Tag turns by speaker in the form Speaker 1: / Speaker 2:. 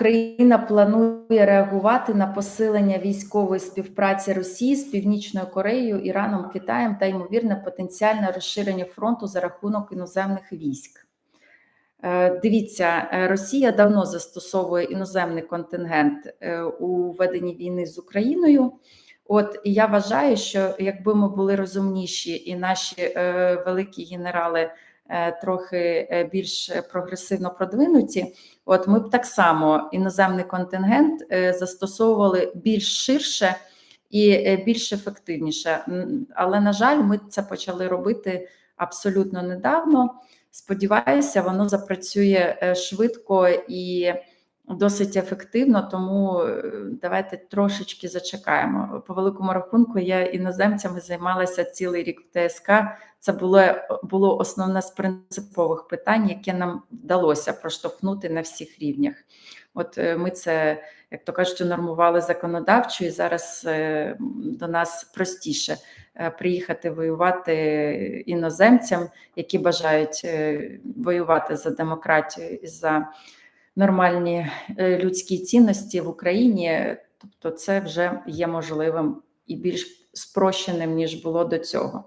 Speaker 1: Україна планує реагувати на посилення військової співпраці Росії з Північною Кореєю, Іраном, Китаєм та ймовірне потенціальне розширення фронту за рахунок іноземних військ. Е, Дивіться, е, Росія давно застосовує іноземний контингент е, у веденні війни з Україною. От я вважаю, що якби ми були розумніші, і наші великі генерали трохи е, більш прогресивно продвинуті, от ми б так само іноземний контингент е, застосовували більш ширше і е, більш ефективніше. Але на жаль, ми це почали робити абсолютно недавно. Сподіваюся, воно запрацює е, швидко і досить ефективно. Тому е, давайте трошечки зачекаємо. По великому рахунку я іноземцями займалася цілий рік в ТСК. Це було, було основне з принципових питань, яке нам вдалося проштовхнути на всіх рівнях. От е, ми це, як то кажуть, нормували законодавчо, і зараз е, до нас простіше приїхати воювати іноземцям, які бажають воювати за демократію і за нормальні е, людські цінності в Україні. Тобто, це вже є можливим і більш спрощеним ніж було до цього.